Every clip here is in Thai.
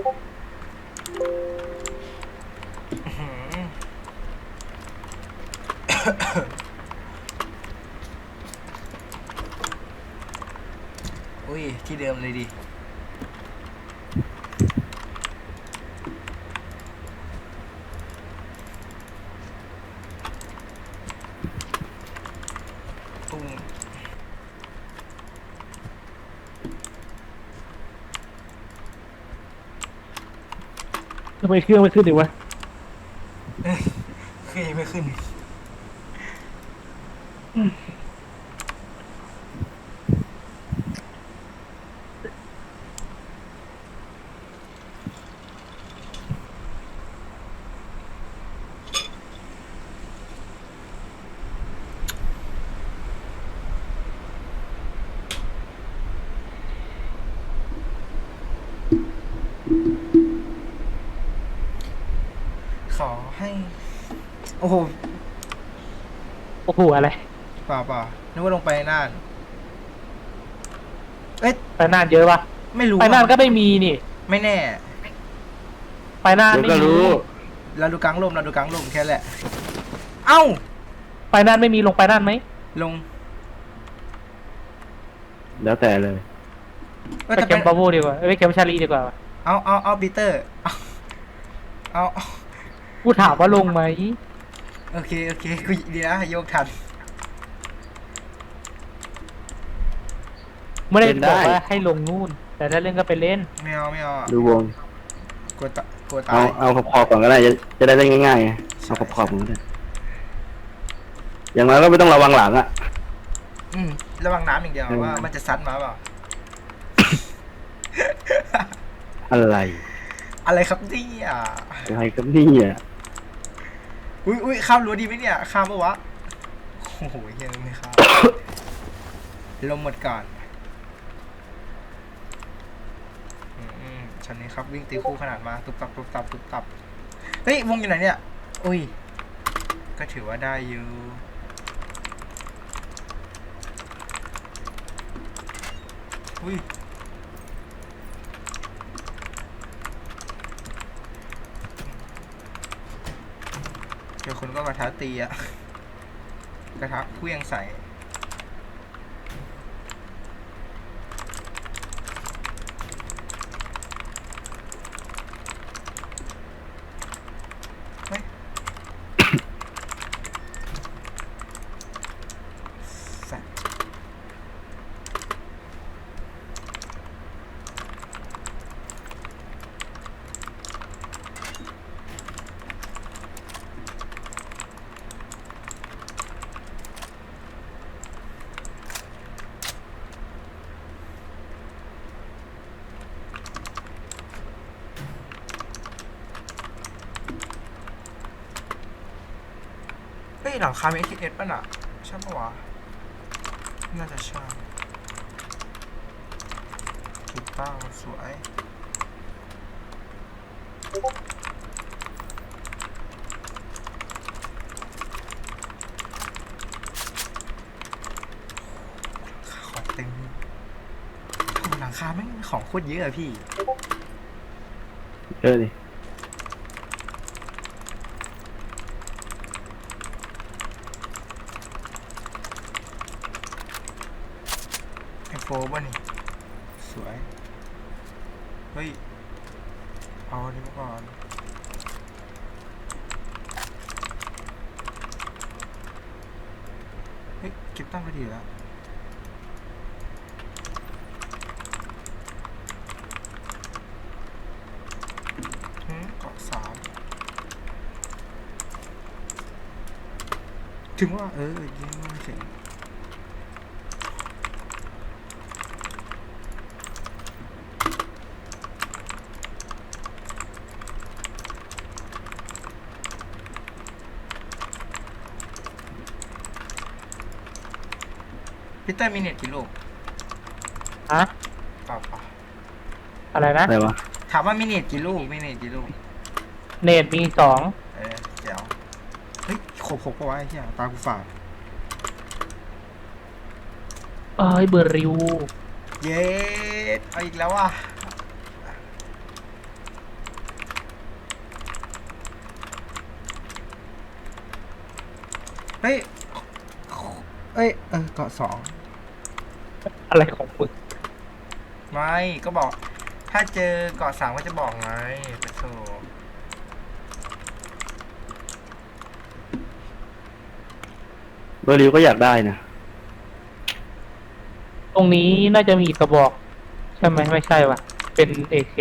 อุ้ย ที่เดิมเลยดิ ตุ้ง ทำไมเครื่องไม่ขึ้นอีกวะ เครื่องยังไม่ขึ้น ขอให้ โอ้โหโอ้โหอะไรเปล่าเปล่านึกว่าลงไปน่าน เอ้ยไปน่านเยอะปะไม่รู้ไปน่านอะก็ไม่มีนี่ ไม่แน่ ไปน่านเดี๋ยวไม่ก็มีรู้ เราดูกลางลมเราดูกลางลมแค่แหละ เอ้า ไปน่านไม่มีลงไปน่านไหมลงแล้วแต่เลยเอ้ยไปแต่เกเป็มนบาโวดีกว่าเอ้ยไปเกมชาลีดีกว่า เอาเอาเอาปีเตอร์ เอาเอาเอา กูถามว่าลงไหมโอเค โอเคกูดีนะโยกทัน ไม่ได้เล่นได้บอกว่าให้ลงนู่น แต่ถ้าเล่นก็ไปเล่น ไม่เอาไม่เอาอะดูวง กลัวตะกลัวตาเอายเอาขอบๆก่อนก็ได้จะจะได้เล่นง่ายๆไงใช่เอาขอบๆก่อนก็ได้อย่างน้อยก็ไม่ต้องระวังหลังอะ อืมระวังน้ำอย่างเดียวอืมว่ามันจะซัดมาเปล่า อะไรอะไรครับเนี่ยอะไรกับนี่อะ อุ้ยอุ้ยข้ามรั้วดีไหมเนี่ย ข้ามปะวะ โอ้โหเฮียไม่ข้าม ลมหมดก่อนอืมอืมชั้นนี้ครับวิ่งตีคู่ขนาดมา ตุบตับตุบตับตุบตับ เฮ้ย วงอยู่ไหนเนี่ย อุ้ย ก็ถือว่าได้อยู่อุ้ย เจอคนก็กระทะตีอะกระทะเคลี้ยงใส่ เฮ้ย สัตว์ เฮ้ยหลังคาเมทีเอสป่ะน่ะใช่ปะวะน่าจะใช่ถูกต้องสวยของเต็มหลังคาไม่งของโคตรเยอะอะพี่ เยอะดิ ไอโฟบ้านี่ สวย เฮ้ย เอาอันนี้มาก่อน เฮ้ย ก็บตั้งก็ดีแล้วเกาะสามถึงว่า เออยิงไม่เสร็จ พิเตอร์มีเน็ตกี่ลูกฮะเปล่อะไรนะ อะไรวะถามว่ามีเน็ตกี่ลูกมีเน็ตกี่ลูก เนตมีสองเออเดี๋ยวเฮ้ยหกหกปะวะไอ้เหี้ยตากูฝาดเอ้ยเบอร์ริว เย้เอาอีกแล้วว่ะเฮ้ยเฮ้ยเออเกาะสอง อะไรของมึงไม่ก็บอก ถ้าเจอเกาะสามก็จะบอกไงไปโถเบอร์ริวก็อยากได้นะ ตรงนี้น่าจะมีกระบอก ใช่ไหมไม่ใช่ว่ะ เป็นเอเค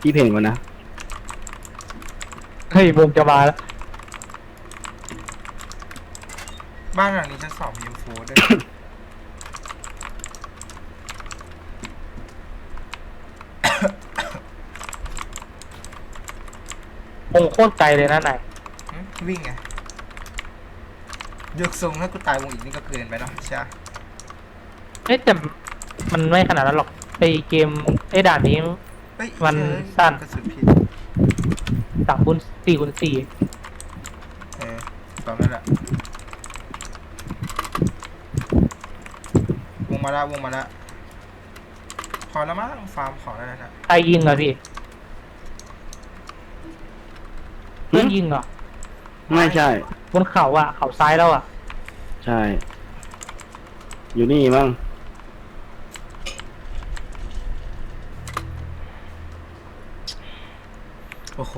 พี่เพลงก่อนนะ เฮ้ยวงจะมาแล้ว บ้านหลังนี้ชั้นสองมีอินฟูด้วยวงโคตรไกลเลยนะไหนายหึวิ่งไงยกทรงถ้ากูตายวงอีกนี่ก็เกินไปเนาะใช่ปะเอ้ยแต่มันไม่ขนาดนั้นหรอกไอเกมไอด่านนี้ เฮ้ยมันเอ้ยสั้นกระสุนผิดสามคูณสี่คูณสี่ เออตอนนั้นแหละวง มาละวงมาละพอแล้วมั้งฟาร์มของได้แล้วนะใครยิงเหรอพี่เพื่อนยิงเหรอไม่ใช่ บนเขาอะ เขาซ้ายแล้วอะ ใช่ อยู่นี่มั้งโอ้โห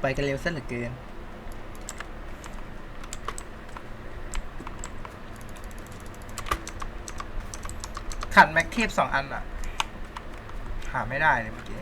ไปกันเร็วซะเหลือเกิน ขันแม็กเทปสองอันอะหาไม่ได้เลยเมื่อกี้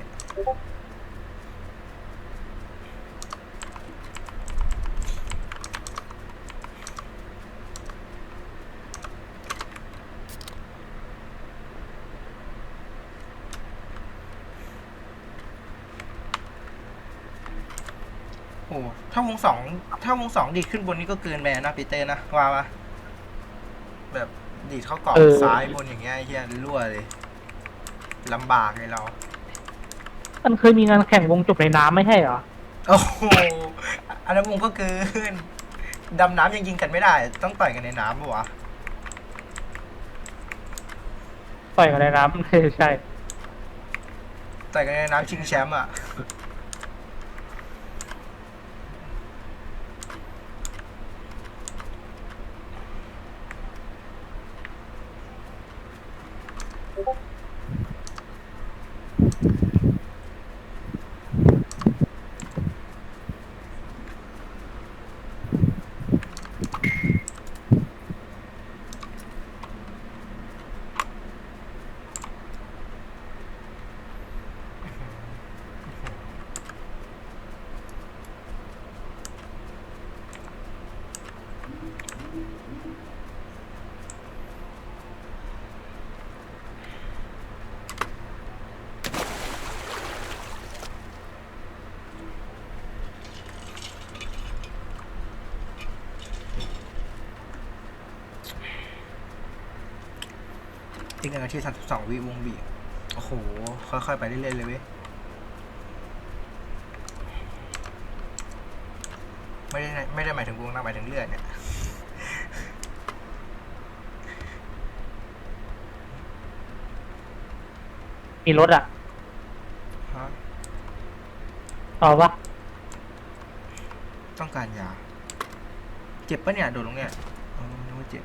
โอ้ถ้าวงสองถ้าวงสองดีขึ้นบนนี้ก็เกินไปนะปีเตอร์นะว่าปะ ดีดเข้ากรอบเออ ซ้ายบนอย่างเงี้ยไอ้เหี้ยรั่วเลยลำบากเลยเรา มันเคยมีงานแข่งวงจบในน้ำไม่ใช่เหรอ โอ้โหอันนั้นวงก็เกินดำน้ำยังยิงกันไม่ได้ ต้องต่อยกันในน้ำปะวะ ต่อยกันในน้ำไม่ใช่ ต่อยกันในน้ำชิงแชมป์อะ อีกหนึ่งนาทีสามสิบสองวิวงบีบโอ้โห ค่อยๆ ไปเรื่อยๆเลยเว้ย ไม่ได้ไม่ได้หมายถึงวงนะหมายถึงเลือดเนี่ยมีรถอะฮะต่อปะต้องการยา เจ็บปะเนี่ย โดนลงเนี่ยเออนึกว่าเจ็บ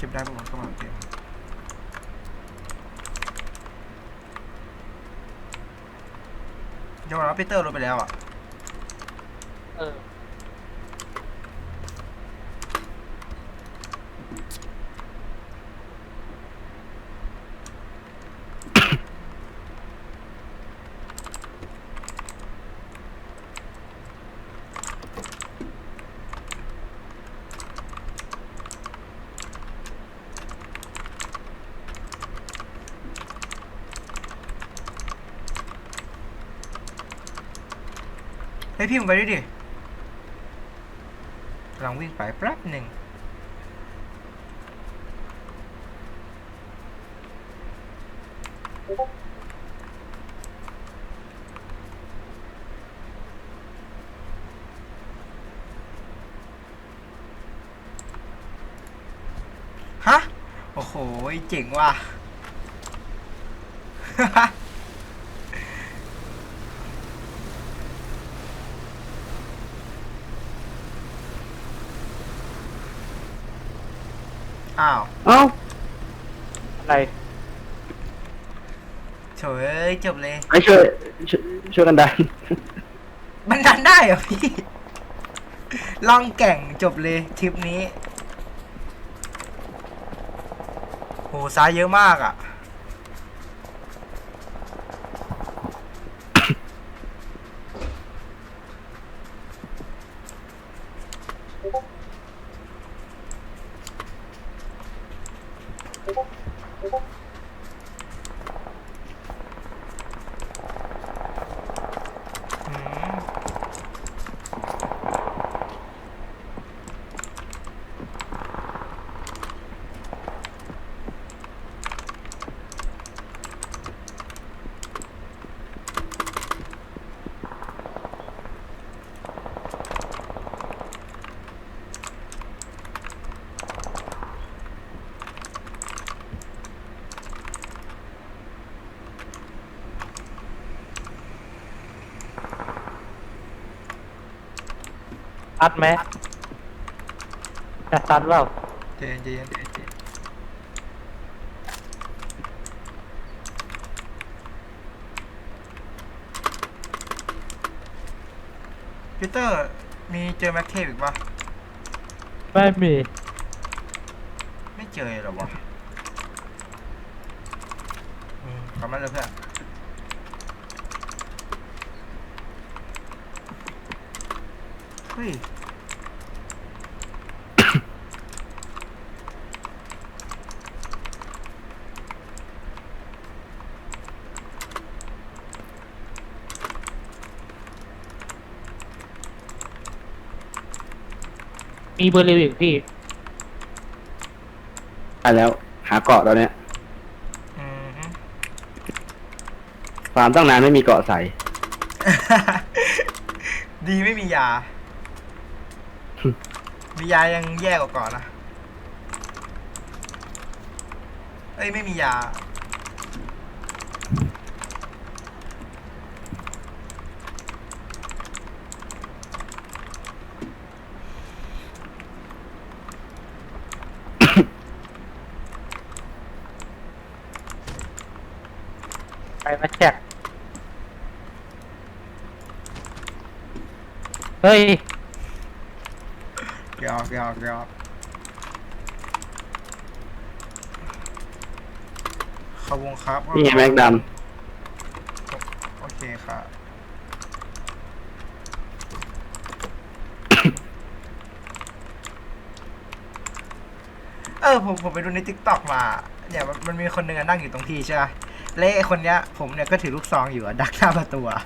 เจ็บได้ปะวะก็มาเจ็บยอมรับพีเตอร์ลงไปแล้วอะ เออ ฮ้ยพี่มึงไปดิวดิลองวิ่งไปแป๊บหนึ่งฮะ โอ้โห เจ๋งว่ะ ไรโถเอ้ยจบเลยให้ช่วยช่วยช่วยกันดันมันดันได้เหรอพี่ลองแก่งจบเลยทริปนี้โหซ้ายเยอะมากอะ อืม ตัดไหมจะตัดเปล่าเจนเจนเจนเจนพีเตอร์ มีเจอแม็กเคปอีกปะไม่มีไม่เจอเหรอวะอืมกลับมาเลยเพื่อน ฮ้ยมีเบอร์ริวอีกพี่ ไปแล้ว หาเกาะตอนเนี้ยอืมฮึ ฟาร์มตั้งนานไม่มีเกาะใส่ดีไม่มียา มียายังแย่กว่าก่อนนะเอ้ยไม่มียา ไปมาแจ็คเฮ้ย หยอกหยอกหยอกเขาวงครับนี่ไงแม็กดโอเคครับเออผมผมไปดูในทิกตอกมา เนี่ยมันมันมีคนหนึ่งอะนั่งอยู่ตรงที่ใช่ไหมและไอ้คนเนี้ย ผมเนี่ยก็ถือลูกซองอยู่อะดักหน้าประตูอะ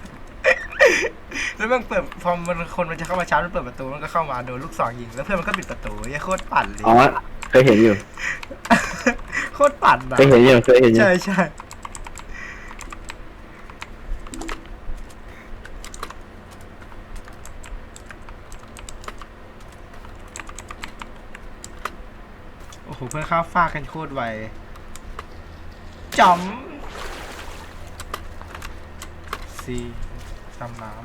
แล้วมันเปิดพอมันคนมันจะเข้ามาชาร์จมันเปิดประตูมันก็เข้ามาโดนลูกซองยิงแล้วเพื่อนมันก็ปิดประตูยัยโคตรปั่นเลยำอ๋อเคยเห็นอยู่โคตรปั่นอะเคยเห็นอยู่เคยเห็นอยู่ใช่ใช่โอ้โหเพื่อนข้าวฟากกันโคตรไวจอมซีตำน้ำ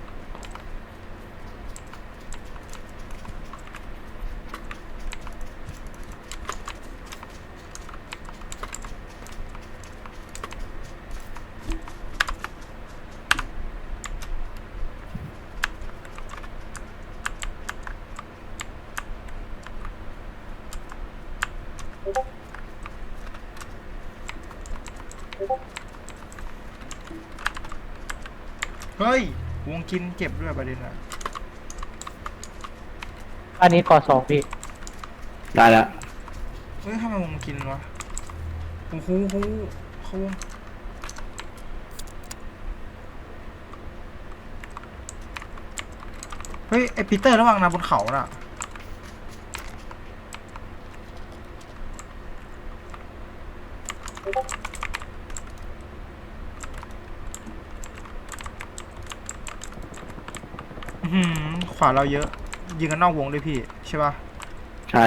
กินเก็บด้วยประเด็นอะอันนี้ก่อสองพี่ ได้แล้วเฮ้ยทำไมวงกินวะโอ้โหโอ้โหเขาวงเฮ้ยไอปีเตอร์ระวังนะบนเขาน่ะ อื้อหื อขวาเราเยอะ ยิงกันนอกวงด้วยพี่ ใช่ปะใช่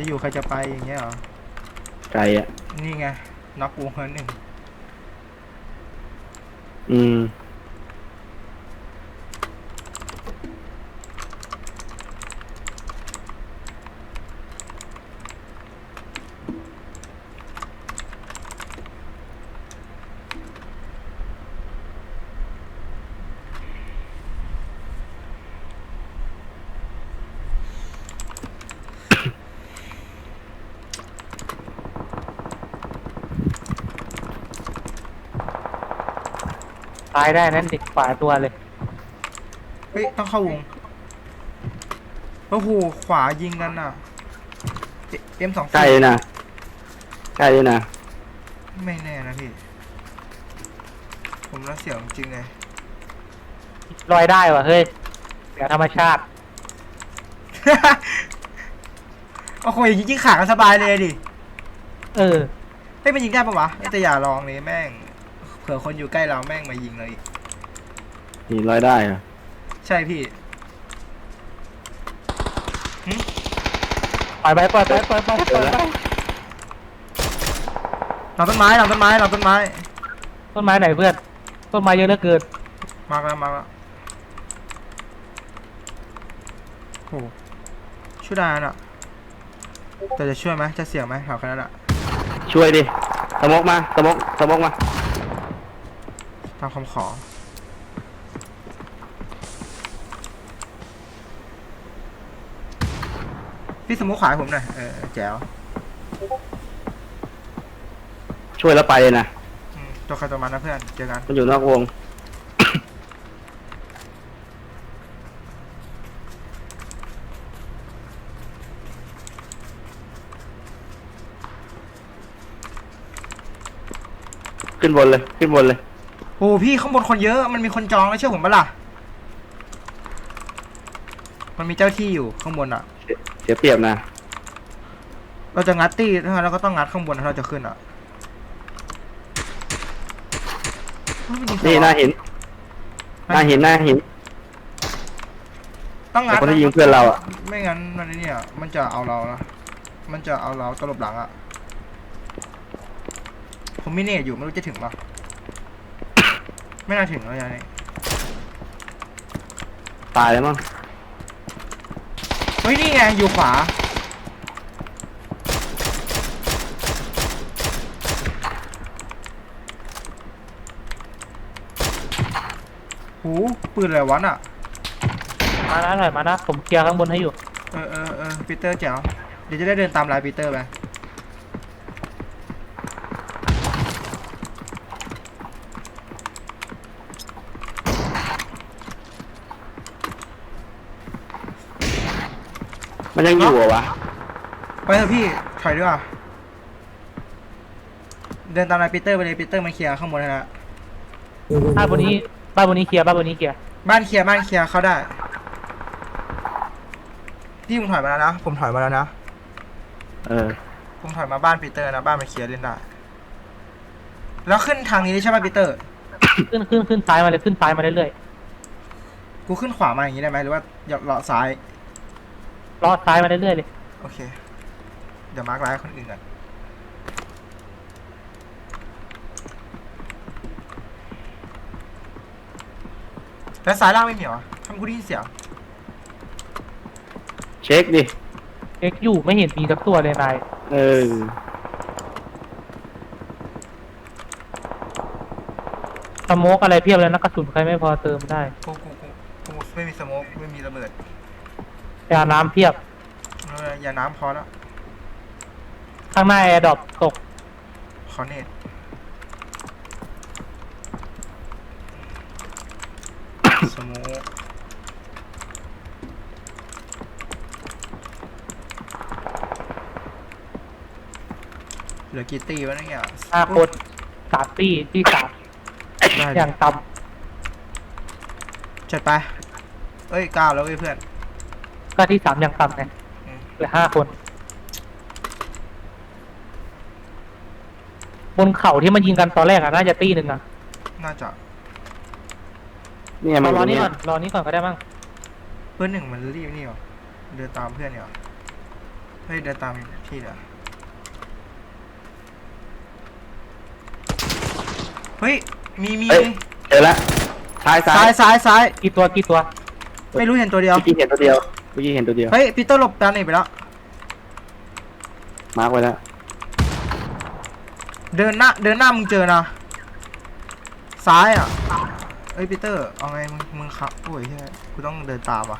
จะอยู่ใครจะไปอย่างเงี้ยเหรอ ไกลอะ นี่ไงน็อกวงเฮิร์นหนึ่งอืม ตายได้นั่นเด็กขวาตัวเลย เฮ้ยต้องเข้าวงโอ้โหขวายิงกันอะเอ็มสองใกล้เลยนะใกล้เลยนะไม่แน่นะพี่ ผมรักเสียวจริงๆเลยลอยได้ว่ะเฮ้ยเสียธรรมชาติ โอ้โหอย่างนี้ยิงขากันสบายเลยดิ เออ เฮ้ยมันยิงได้ปะวะเอ้ยแต่อย่าลองเลยแม่งเผื่อคนอยู่ใกล้เราแม่งมายิงเลยนี่ร้อยได้เหรอใช่พี่ปล่อยไปปล่อยไปปล่อยไปปล่อยไปหลังต้นไม้หลังต้นไม้หลังต้นไม้ ต้นไม้ไหนเพื่อน ต้นไม้เยอะเหลือเกินมาแล้วมาแล้วโหช่วยได้น่ะ แต่จะช่วยไหมจะเสี่ยงไหมถามแค่นั้นอะช่วยดิสมกมาสมกสมกมา ตามคำขอ พี่สมมุติขวาให้ผมหน่อยเออแจ๋วช่วยแล้วไปเลยนะอืมตัวใครตัวมันนะเพื่อน เจอกัน มันอยู่นอกวง ขึ้นบนเลย ขึ้นบนเลย โอ้พี่ข้างบนคนเยอะ มันมีคนจองแล้วเชื่อผมปะล่ะ มันมีเจ้าที่อยู่ข้างบนอะ เสียเปรียบนะ เราจะงัดตี้ถ้างั้นเราก็ต้องงัดข้างบนถ้าเราจะขึ้นอะเฮ้ยมัยิงใครนี่วะหน้าหินหน้าหินหน้าหินต้องงัดแต่คนที่ยิงเพื่อนเราอะไม่งั้นมันไอ้เนี่ย มันจะเอาเรานะมันจะเอาเราตลบหลังอะ ผมไม่เนตอยู่ไม่รู้จะถึงปะ ไม่น่าถึงแล้วยายนี่ตายแล้วมั้งเฮ้ยนี่ไงอยู่ขวาหูปืนอะไรวะน่ะ มานะถอยมานะผมเคลียร์ข้างบนให้อยู่ เออเออเออปีเตอร์แจ๋วเดี๋ยวจะได้เดินตามลายปีเตอร์ไป มันยังอยู่เหรอวะไปเถอะพี่ถอยดีกว่าเดินตามลายปีเตอร์ไปเลยปีเตอร์มาเคลียร์ข้างบนให้แล้วบ้านบนนี้บ้านบนนี้เคลียร์บ้านบนนี้เคลียร์บ้านเคลียร์บ้านเคลียร์เข้าได้พี่ผมถอยมาแล้วนะผมถอยมาแล้วนะเออผมถอยมาบ้านปีเตอร์นะบ้านมันเคลียร์เล่นได้แล้วขึ้นทางนี้ได้ใช่ไหมปีเตอร์ ขึ้นขึ้นขึ้นซ้ายมาเลยขึ้นซ้ายมาเรื่อยกูขึ้นขวามาอย่างนี้ได้ไหมหรือว่าอย่าเลาะซ้ายๆ ลอดซ้ายมาเรื่อยๆเลยโอเค เดี๋ยวมาร์กไลน์คนอื่นกันแล้วซ้ายล่างไม่มีเหรอทำไมกูได้ยินเสียงเช็คดิ เอ็กอยู่ไม่เห็นมีสักตัวเลยนายเออ สโมกอะไรเพียบเลยนะกระสุนใครไม่พอเติมได้ กูกูกูกูไม่มีสโมกไม่มีระเบิด ยาน้ำเพียบ เอออย่าน้ำพอแล้วข้างหน้าแอร์ดรอปตก ขอเนตสโมกเหลือกี่ตีวะเนี่ยห้าคนสามตีที่สามได้อดิย่างต่จัดไป เอ้ยเก้าแล้วเว้ยเพื่อนำก็ที่สามอย่างต่ำไงอืมเหลือห้าคน บนเขาที่มันยิงกันตอนแรกอะน่าจะตีหนึ่งอะน่าจะเนี่ยมันรออยู่นี่เนี่ก่อยนรอนี้ก่อนก็ได้มั้งเพื่อนหนึ่งมันรีบนี่หรอเดินตามเพื่อนเนี่ยหรอเฮ้ยเดินตามพี่เดี๋ยวเฮ้ยมีมีเอ้ยเจอละซ้ายซ้าซ้ายยซ้ายซ้ายกี่ตัวกี่ตัว ไม่รู้เห็นตัวเดียวเมื่อกี้เห็นตัวเดียว เมื่อกี้เห็นตัวเดียว เฮ้ยปีเตอร์หลบด้านนี้ไปแล้ว มาร์กไว้แล้ว เดินหน้าเดินหน้ามึงเจอนะ ซ้ายอะเอ้ยปีเตอร์เอาไงมึงมึงขับโอ้ยเฮ้ยกูต้องเดินตามว่ะ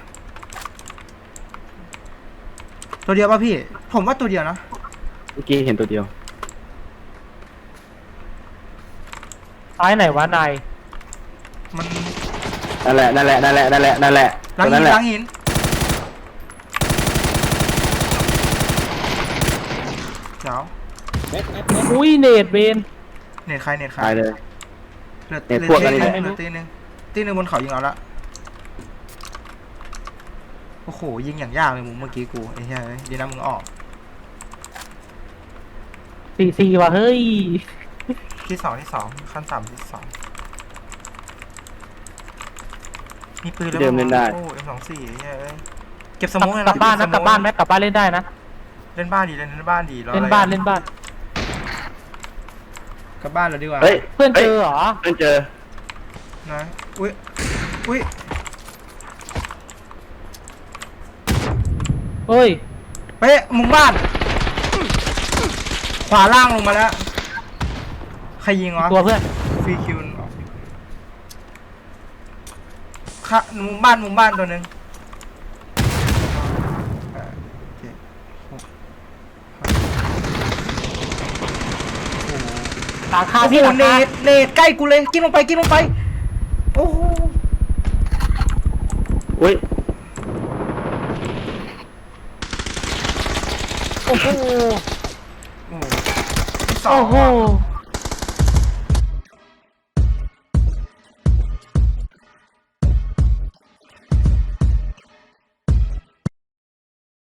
ตัวเดียวป่ะพี่ ผมว่าตัวเดียวนะ เมื่อกี้เห็นตัวเดียว ซ้ายไหนวะนายมันนั่นแหละ นั่นแหละ นั่นแหละ นั่นแหละ นั่นแหละหลังตัวหินั้นนแหละหลังหินเจ้า อุ้ยเนตเวนเน็ตใครเน็ตใครตายเลย เหลือเน็ตพวกเหลืออะไรตีเนี่ยหนึงเหลือตีหนึงตีหนึงบนเขายิงเอาละโอ้โหยิงอย่างยากเลยมุมเมื่อกี้กูไอ้เหี้ยเอ้ยดีนะมึงออกสี่สี่ว่ะเฮ้ยที่สองที่สองขั้นสามที่สองมีปืนแล้วเดิมเล่นได้ โอ้เอ็มสองสี่เฮ้ยเอ้ยเก็บสกลับมุนกลับบ้านนะกลับบ้านไหมกลับบ้านเล่นได้นะเล่นบ้านดีเล่นบ้านดีรอเล่นอะไรบ้านอะเล่นบ้าน กลับบ้านเราดีกว่าเฮ้ยเพื่อนเจอเหรอ เพื่อนเจอ นะอุ้ยอุ้ยเฮ้ยเฮ้ยมุมบ้าน ขวาล่างลงมาแล้วใครยิงวะตัวเพื่อน ฟรีคิวออกค่ะมุมบ้านมุมบ้านตัวหนึ่งอ่าโอเคหกโอ้โห หลังคาโอ้โหพี่หลังเนคาตเนตใกล้กูเลยกินลงไปกินลงไป โอ้โหอุ้ยโอ้โหโอ้โห